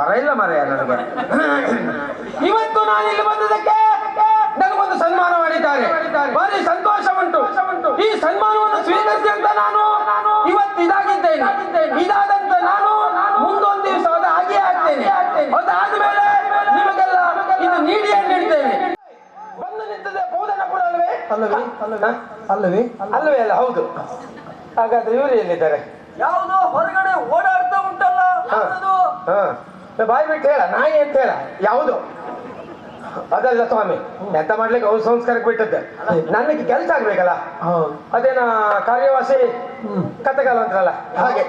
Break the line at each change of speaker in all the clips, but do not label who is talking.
ಸ್ವರ ಇಲ್ಲ ಮರೆಯ ನನಗೆ ಇವತ್ತು ನಾನು ಇಲ್ಲಿ ಬಂದದಕ್ಕೆ ನನಗೊಂದು ಸನ್ಮಾನ ಮಾಡಿದ್ದಾರೆ. ಬಾರಿ ಸಂತೋಷ ಉಂಟು ಈ ಸನ್ಮಾನವನ್ನು ಸ್ವೀಕರಿಸಿ ಅಂತ ನಾನು ಇವತ್ತು ಇದಾಗಿದ್ದೇನೆ. ಇದಾದಂತ ನಾನು ಮುಂದೊಂದು ದಿವಸ ಅದು ಹಾಗೆ ಆಗ್ತೇನೆ. ಅದಾದ್ಮೇಲೆ ನಿಮಗೆಲ್ಲ ಇದು ನೀಡಿಯೇ ನೀಡ್ತೇನೆ. ಬಂದು ನಿಂತದೆ ಕೂಡ ಅಲ್ವೇ? ಅಲ್ಲವೇ? ಅಲ್ಲವೇ ಅಲ್ಲವೇ? ಅಲ್ಲವೇ ಅಲ್ಲ ಹೌದು. ಹಾಗಾದ್ರೆ ಇವರು ಎಲ್ಲಿದ್ದಾರೆ?
ಯಾವುದೋ ಹೊರಗಡೆ ಓಡಾಡ್ತಾ ಉಂಟಲ್ಲ
ಬಾಯಿ ಬಿಟ್ಟು ಹೇಳ ನಾಯಿ ಅಂತ ಹೇಳ ಯಾವುದು? ಅದಲ್ಲ ಸ್ವಾಮಿ ಎಂತ ಮಾಡ್ಲಿಕ್ಕೆ ಅವ್ರ ಸಂಸ್ಕಾರಕ್ಕೆ ಬಿಟ್ಟದ್ದು. ನನಗೆ ಕೆಲಸ ಆಗ್ಬೇಕಲ್ಲ? ಅದೇನ ಕಾರ್ಯವಾಸಿ ಕಥೆಗಾಲ ಅಂತಾರಲ್ಲ ಹಾಗೆ.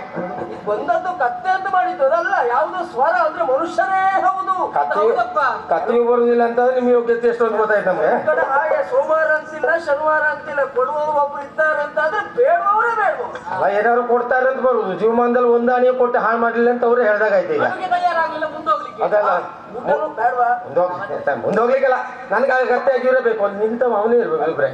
ಬಂದದ್ದು ಕತ್ತೆ ಅಂತ ಮಾಡಿದ್ದು ಅದಲ್ಲ ಯಾವ್ದು ಸ್ವರ ಅಂದ್ರೆ ಮನುಷ್ಯರೇ ಹೌದು.
ಕಥೆಯು
ಬರುದಿಲ್ಲ
ಅಂತ ಬರುವುದಿಲ್ಲ ಅಂತಂದ್ರೆ ನಿಮ್ ಯೋಗ್ಯತೆ ಎಷ್ಟೊಂದು ಗೊತ್ತಾಯ್ತು ನಮ್ಗೆ?
ಕಡೆ ಹಾಗೆ ಸೋಮವಾರ ಅಂತಿಲ್ಲ ಶನಿವಾರ ಅಂತಿಲ್ಲ ಕೊಡುವವರು ಒಬ್ರು ಇದ್ದಾರೆ ಅಂತ ಆದ್ರೆ ಬೇಡವರೇ ಬೇಡವರು.
ಅಲ್ಲ ಏನಾದ್ರು ಕೊಡ್ತಾರೆ ಅಂತ ಬರುದು ಜೀವಮಾನದಲ್ಲಿ ಒಂದಾಣಿಯು ಕೊಟ್ಟು ಹಾಳು ಮಾಡಲಿಲ್ಲ ಅಂತ ಅವ್ರು ಹೇಳ್ದಾಗಾಯ್ತು ಈಗ.
ತಯಾರಾಗಲಿಲ್ಲ ಮುಂದೋಗ್ಲಿಕ್ಕೆ.
ಅದಲ್ಲ. ಮುಂದೋಗ್ ಮುಂದೋಗ್ಲಿಕ್ಕಲ್ಲ ಇರಬೇಕು ಗಟ್ಟಿ ಆಗಿರಬೇಕು ಅಲ್ಲಿ ನಿಂತ ಅವನೇ ಇರ್ಬೇಕು ಇಬ್ರೆ.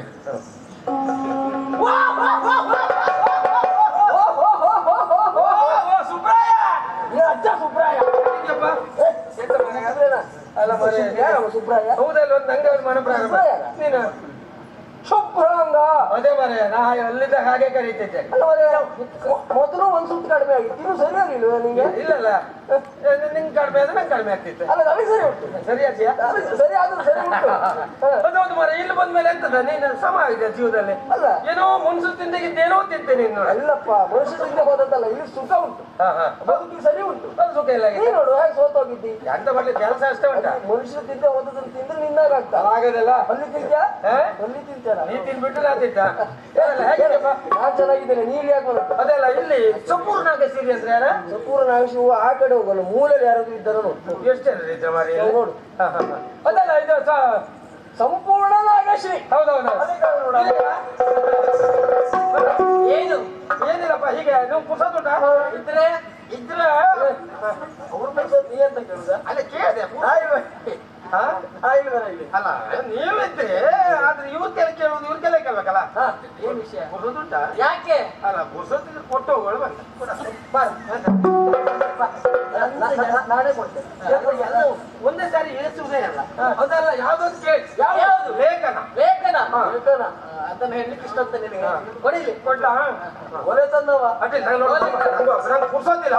ಸುಬ್ರಾಯ.
ಹೌದಲ್ಲ ಒಂದು ನಂಗೆ ಒಂದು ನೀನು.
ಶುಭ್ರಾಂಗ.
ಅದೇ ಮರೆ ನಾ ಅಲ್ಲಿದ್ದ ಹಾಗೆ ಕರೀತಿದ್ದೆ.
ಒಂದ್ ಕಡಿಮೆ ಆಗಿತ್ತು. ಇನ್ನು ಸರಿಯಾಗಿಲ್ವ ನಿಂಗೆ?
ಇಲ್ಲಲ್ಲ ನಿಂಗೆ ಕಡಿಮೆ ಆದ್ರೆ ನಂಗೆ ಕಡಿಮೆ ಆಗ್ತಿತ್ತು.
ಅಲ್ಲ ನನಗೆ ಸರಿ ಉಂಟು
ಸರಿ ಆದ್ಯಾ
ನನಗೆ ಸರಿ ಆದ್ರೂ ಸರಿ ಉಂಟು. ಹ.
ಮರ ಇಲ್ಲಿ ಬಂದ್ಮೇಲೆ ಎಂತದ? ನೀನು ಸಮ ಆಗಿದೆ ಜೀವದಲ್ಲಿ
ಅಲ್ಲ.
ಏನೋ ಮುನ್ಸು ತಿಂದಿದ್ದೇನೋ ತಿಂತೇನೆ ನೀನು
ಅಲ್ಲಪ್ಪ ಮನುಷ್ಯರಿಂದ ಹೋದದ್ದಲ್ಲ ಇಲ್ಲಿ ಸುಖ ಉಂಟು. ಬದುಕಿ ಸರಿ ಉಂಟು.
ಅದು ಸುಖ ಇಲ್ಲ
ನೀ ನೋಡು ಹಾಗೆ ಸೋತೋಗಿದ್ದಿ?
ಎಂತ ಮಾಡ್ಲಿಕ್ಕೆ ಕೆಲಸ ಅಷ್ಟೇ ಉಂಟಾ?
ಮನುಷ್ಯ ತಿಂದೆ ಹೋದದನ್ನು ತಿಂದ್ರೆ ನಿನ್ನಾಗ ಆಗ್ತಾ.
ಆಗದಲ್ಲ
ಅಲ್ಲಿ ತಿಂತ್ಯಾ? ಅಲ್ಲಿ ತಿಂತಾರ
ನೀ ತಿನ್ಬಿಟ್ಟು ನಾ ತಿಂತ? ಹೇಗಿದೆಪ್ಪ
ನಾನ್ ಚೆನ್ನಾಗಿದ್ದೇನೆ ನೀ ಇಲ್ಲಿ ಯಾಕೆ
ಅದೆಲ್ಲ ಇಲ್ಲಿ ಸಂಪೂರ್ಣ ಸಿರಿ ಅಂದ್ರೆ ಯಾರ?
ಸಂಪೂರ್ಣ ಆಯುಷ್ ಆ ಕಡೆ ಹೋಗಲ್ಲ ಮೂಲೆಯಲ್ಲಿ ಯಾರಾದ್ರೂ ಇದ್ದಾರ ನೋಡು.
ಎಷ್ಟು ಜನ ಮಾರಿ
ನೋಡು.
ಹಾ, ಹಾ, ಹಾ. ಅದಲ್ಲ ಇದು ಸ-
ಸಂಪೂರ್ಣ ನಾಗಶ್ರೀ
ಹೌದೌದು. ಏನು? ಏನಿಲ್ಲಪ್ಪ ಹೀಗೆ ನೀವು ಪುಸ್ತಕ
ಇದ್ರೆ
ಇದ್ರೆ
ಅವ್ರ ಬಗ್ಗೆ ನೀ ಅಂತ ಕೇಳುದ?
ಅಲ್ಲ ಕೇಳಿದೆ ಹಾ? ಅಲ್ಲ ನೀವಿದ್ರೆ ಆದ್ರೆ ಇವ್ರಿಗೆಲ್ಲ ಕೇಳುದು ಕೆಲ ಕೇಳ್ಬೇಕಲ್ಲ?
ಏನ್ ವಿಷಯ?
ಪುಸ್ತಕ
ಯಾಕೆ?
ಅಲ್ಲ ಪುಸ್ತಕ ಕೊಟ್ಟು ಹೋಗೋಳು ಬಂದ.
ನಾನೇ ಕೊಡ್ತೇನೆ.
ಒಂದೇ ಸಾರಿ ಏಸುವುದೇ ಅಲ್ಲ. ಅದಲ್ಲ ಯಾವ್ದೊಂದು ಕೇಳಿ.
ಯಾವ್ದು?
ಲೇಖನ.
ಲೇಖನ. ಲೇಖನ? ಅದನ್ನ ಹೇಳಲಿಕ್ಕೆ ಇಷ್ಟ ಅಂತ ನಿನಗೆ? ಕೊಡಿಲಿ
ಕೊಡ್ಲ
ಒಲೆ ತಂದವ.
ಅಡ್ಡಿ ನಂಗೆ ಪುರ್ಸೋತಿಲ್ಲ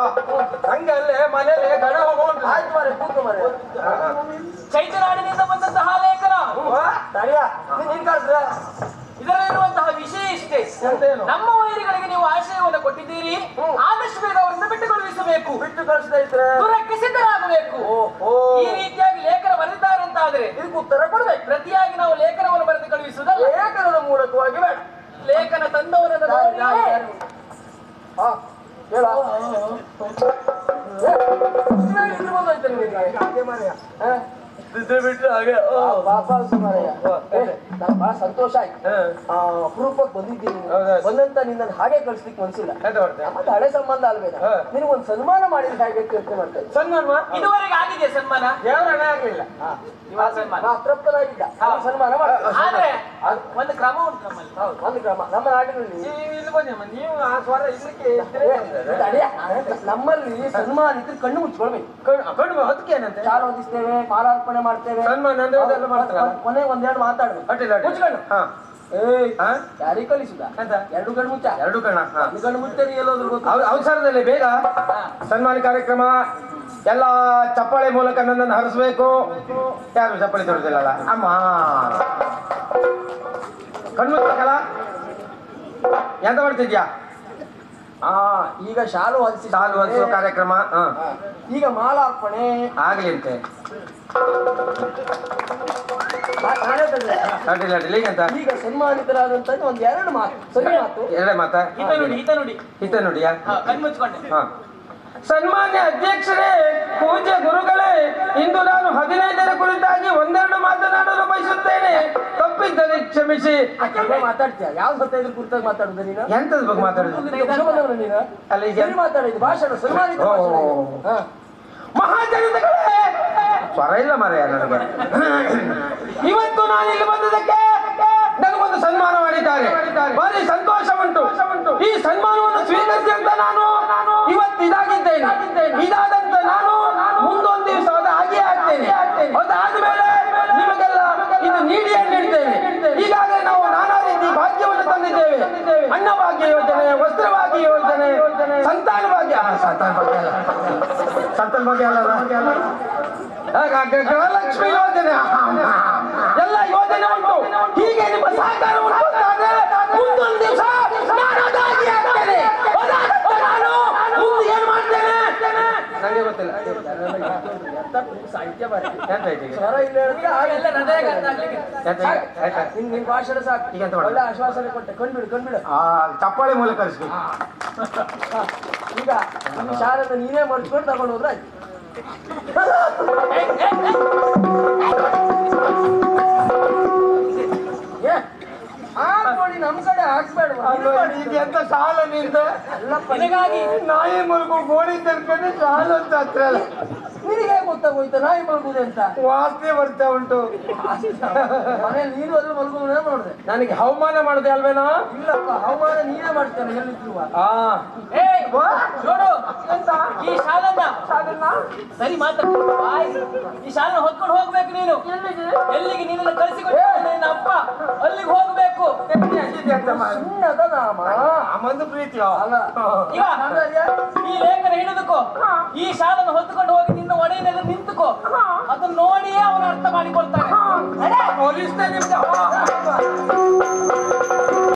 ನಂಗೆ ಅಲ್ಲೇ ಮನೇಲಿ ಗಣ ಹೋಗೋಣ
ಆಯ್ತು ಮಾರೆ ಕೂತು ಮಾರೆ
ಚೈತನ್ಯದಿಂದ ಬಂದಂತಹ ಲೇಖನ ಇದರಲ್ಲಿರುವಂತಹ ವಿಷಯ ಇಷ್ಟೇ ನಮ್ಮ ವೈರಿಗಳಿಗೆ ನೀವು ಆಶಯವನ್ನು ಕೊಟ್ಟಿದ್ದೀರಿ ಆದಷ್ಟು ಬೇಗ ಅವರಿಂದ ಬಿಟ್ಟು ಕಳುಹಿಸಬೇಕು
ಬಿಟ್ಟು ಕಳಿಸಿದ್ರೆ
ದೂರಕ್ಕೆ ಸಿದ್ಧರಾಗಬೇಕು ಈ ರೀತಿಯಾಗಿ ಲೇಖನ ಬರೆದಿದ್ದಾರೆ ಅಂತಾದ್ರೆ
ಇದಕ್ಕೆ ಉತ್ತರ ಕೊಡಬೇಕು
ಪ್ರತಿಯಾಗಿ ನಾವು ಲೇಖನವನ್ನು ಬರೆದು ಕಳುಹಿಸುವುದಲ್ಲ
ಲೇಖನದ ಮೂಲಕವಾಗಿ ಬೇಡ
ಲೇಖನ ತಂದವರನ್ನ
ಹೇಳ ಏ, ಇಷ್ಟ್ರಲ್ಲಿ ಆಯ್ತು
ಬಿಟ್ಟು ಹಾಗೆ
ಬಹಳ ಸಂತೋಷ ಆಯ್ತು. ಆ, ಅಪರೂಪಕ್ಕೆ ಬಂದಿದ್ದೀನಿ. ಬಂದಂತ ನಿನ್ನ ಹಾಗೆ ಕಳ್ಸ್ಲಿಕ್ಕೆ ಮನ್ಸಿಲ್ಲ. ಮತ್ತೆ ಹಳೆ ಸಂಬಂಧ ಅಲ್ವೇ
ಹಾ.
ನಿನಗೊಂದು ಸನ್ಮಾನ ಮಾಡಿದ್ರೆ ಹೇಗೆ ಅಂತ ಯೋಚನೆ ಮಾಡ್ತಾ
ಸನ್ಮಾನ?
ಇದುವರೆಗೆ ಆಗಿದೆ ಸನ್ಮಾನ?
ದೇವರಣ ಆಗ್ಲಿಲ್ಲ?
ಸನ್ಮಾನ.
ಅತೃಪ್ತನಾಗಿದ್ದ ಸನ್ಮಾನ ಮಾಡ
ಆದ್ರೆ ಒಂದು ಕ್ರಮ
ಒಂದು ಕ್ರಮ ನಮ್ಮ ನಾಡಿನಲ್ಲಿ.
ಇಲ್ಲಿ ಬನ್ನಿ ಅಮ್ಮ ನೀವು ಆ ಸ್ವರ ಇರ್ಲಿಕ್ಕೆ
ನಮ್ಮಲ್ಲಿ ಸನ್ಮಾನ ಇದ್ರೆ ಕಣ್ಣು ಮುಚ್ಕೊಳ್ಬೇಕು.
ಕಣ್ಣು ಅದಕ್ಕೆ ಏನಂತೆ?
ಚಾಲ ಹೊದಿಸ್ತೇವೆ ಮಾಲಾರ್ಪಣೆ ಮಾಡ್ತೇವೆ.
ಸನ್ಮಾನ ಅಂದ್ರೆ ಮಾಡ್ತಾರಲ್ಲ?
ಕೊನೆ ಒಂದೆರಡು ಮಾತಾಡ್ಬೇಕು. ಮುಚ್ಕೊಂಡು.
ಹಾ.
ಯಾರಿಗೆ ಕಲಿಸುದ? ಎರಡು ಕಣ್ಣು ಮುಚ್ಚ.
ಎರಡು ಕಣ್ಣ?
ಕಣ್ಣು ಮುಚ್ಚರಿ ಎಲ್ಲೋದ್ರು
ಅವಸರದಲ್ಲಿ ಬೇಗ ಸನ್ಮಾನ ಕಾರ್ಯಕ್ರಮ ಎಲ್ಲ ಚಪ್ಪಾಳೆ ಮೂಲಕ ನನ್ನನ್ನು ಹರಿಸ್ಬೇಕು. ಯಾರು ಚಪ್ಪಾಳೆ ತೊಡೋದಿಲ್ಲಲ್ಲ? ಅಮ್ಮ. ಕಣ್ಮುತ್ತಕಲ್ಲ ಎಂತ ಮಾಡ್ತಿದ್ಯಾ?
ಆ ಈಗ ಶಾಲು ಹಲಸಿ
ಶಾಲು ಹಲಸುವ ಕಾರ್ಯಕ್ರಮ
ಈಗ ಮಾಲಾರ್ಪಣೆ
ಆಗ್ಲಿ ಅಂತೆ. ಅಡ್ಡಿಲ್ಲ ಅಡ್ಡಿಲ್ಲ ಈಗಂತ
ಈಗ ಸನ್ಮಾನಿತರಾದಂತ ಒಂದು ಎರಡು ಮಾತು ಸರಿ ಮಾತು.
ಎರಡೇ ಮಾತಾ?
ಹಿತ ನೋಡಿ ಹಿತ ನೋಡಿ.
ಹಿತ ನುಡಿಯಾ?
ಹಾ,
ಸನ್ಮಾನ್ಯ ಅಧ್ಯಕ್ಷರೇ ಪೂಜ್ಯ ಗುರುಗಳೇ ಇಂದು ನಾನು ಹದಿನೈದರ ಕುರಿತಾಗಿ
ಯಾಕೆ ಮಾತಾಡ್ತೀಯ? ಯಾವ ಸತ್ಯದ ಕುರಿತಾಗಿ ಮಾತಾಡುದ ನೀನು?
ಎಂತದ ಬಗ್ಗೆ ಮಾತಾಡುದು?
ನೀನು?
ಅಲ್ಲ ಈಗ
ಮಾತಾಡಿದ್ದು ಭಾಷಣ. ಹಾ.
ಮಹಾಜನತೆಗಳೇ! ಸ್ವರ ಇಲ್ಲ ಮರೆಯ ನನಗೆ. ಇವತ್ತು ನಾನು ಇಲ್ಲಿ ಬಂದದಕ್ಕೆ ನನಗೊಂದು ಸನ್ಮಾನ ಮಾಡಿದ್ದಾರೆ. ಭಾರಿ ಸಂತೋಷ ಉಂಟು ಈ ಸನ್ಮಾನವನ್ನು ಸ್ವೀಕರಿಸಿ ಅಂತ ನಾನು ಇವತ್ತು ಇದಾಗಿದ್ದೇನೆ. ಇದಾದಂತ ಸಂತಾನ ಭಾಗ್ಯ ಸಂತಾನ ಭಾಗ್ಯ ಅಲ್ಲ ಸಂತಾನ ಭಾಗ್ಯ ಅಲ್ಲ ಗೃಹಲಕ್ಷ್ಮಿ ಯೋಜನೆ. ಎಲ್ಲ ಯೋಜನೆ ಉಂಟು. ಹೀಗೆ ನಿಮ್ಮ ಸಹಕಾರ ಉಂಟು
ಸಾಹಿತ್ಯ? ಸ್ವರ ಇಲ್ಲ ಹೇಳಿದ್ರೆ
ಅರ್ಥ ಆಗ್ಲಿಕ್ಕೆ?
ನಿನ್ ನಿನ್ ಭಾಷಣ ಸಾಕು? ಒಳ್ಳೆ ಆಶ್ವಾಸನೆ ಕೊಟ್ಟೆ. ಕಂಡ್ಬಿಡು ಕಂಡ್ಬಿಡು
ಆ ಚಪ್ಪಾಳೆ ಮೂಲಕ ಕಳಿಸ್ಬೇಕು
ಹಾ, ಈಗ ನಿಮ್ಮ ಶಾಲೆನ ನೀನೇ ಮರ್ಚ್ಕೊಂಡು ತಗೊಂಡು ಹೋದ್ರೆ ಆಯ್ತು. ಏ, ನೋಡಿ ನಮ್ಮ ಕಡೆ ಹಾಕ್ಬೇಡ
ಅಲ್ಲೋ, ಈಗ ಎಂತ ಸಾಲ ನಿಂತ?
ಅಲ್ಲಪ್ಪ
ನಿನಗಾಗಿ
ನಾಯಿ ಮುಲ್ಕೊಂಡು ಗೋಣಿ ತರ್ಕೊಂಡು ಸಾಲ ಅಂತ ಹತ್ರ ಅಲ್ಲ.
ಗೊತ್ತಾಗೋಯ್ತು ನಾಯಿ ಮಲ್ಗುದೆ ಅಂತ.
ವಾಸನೆ ಬರ್ತಾ ಉಂಟು.
ಮನೇಲಿ ನೀನು ಅದ್ರ ಮಲಗುದ ನೋಡಿದೆ
ನನಗೆ ಹವಾಮಾನ ಮಾಡಿದೆ ಅಲ್ವೇನಾ?
ಇಲ್ಲಪ್ಪ ಹವಾಮಾನ ನೀನೇ ಮಾಡ್ತೇನೆ ಎಲ್ಲಿದ್ರು.
ಆ.
ಏ ನೋಡು ಈ ಶಾಲನ್ನ? ಸರಿ ಮಾತಾಡ್ತೀನಿ ಬಾಯ್. ಈ ಶಾಲನ್ನ ಹೊತ್ಕೊಂಡು ಹೋಗ್ಬೇಕು ನೀನು. ಎಲ್ಲಿಗೆ? ನಿನ್ನ ಕಳಿಸಿಕೊಟ್ಟು ನಿನ್ನ ಅಪ್ಪ? ಅಲ್ಲಿಗೆ ಹೋಗ್ಬೇಕು.
ಅಮ್ಮಂದು
ಈಗ ಈ ಲೇಖನ ಹಿಡಿದುಕೋ. ಈ ಶಾಲನ್ನ ಹೊತ್ಕೊಂಡು ಹೋಗಿ ನಿನ್ನ ಒಡೆಯನೆಲ್ಲ ನಿಂತುಕೋ. ಅದನ್ನ ನೋಡಿಯೇ ಅವನು ಅರ್ಥ ಮಾಡಿಕೊಳ್ತಾನೆ.